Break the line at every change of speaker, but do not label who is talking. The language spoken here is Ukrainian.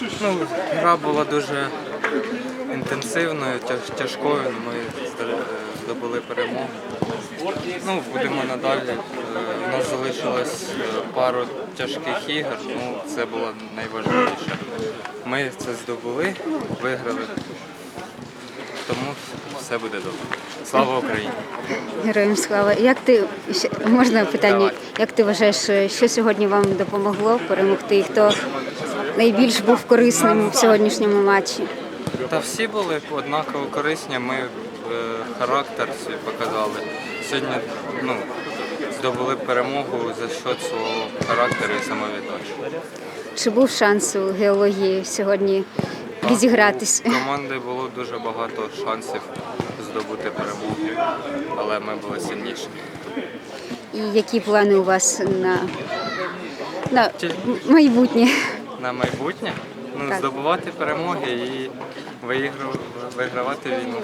Ну, гра була дуже інтенсивною, тяж- тяжкою. але Ми здобули перемогу. Ну, будемо надалі. Е, У нас залишилось е, пару тяжких ігор, ну це було найважливіше. Ми це здобули, виграли. Тому все буде добре. Слава Україні!
Героям слава. Як ти ще- можна питання?
Давай.
Як ти вважаєш, е, що сьогодні вам допомогло перемогти? І Хто найбільш був корисним в сьогоднішньому матчі?
Та всі були однаково корисні. Ми е, характер свій показали. Сьогодні ну, здобули перемогу за счет свого характеру і самовіддачі.
Чи був шанс у геології сьогодні відігратись?
У команди було дуже багато шансів здобути перемогу, але ми були сильніші.
І які плани у вас на, на майбутнє?
На майбутнє ну, здобувати перемоги і вигравати війну.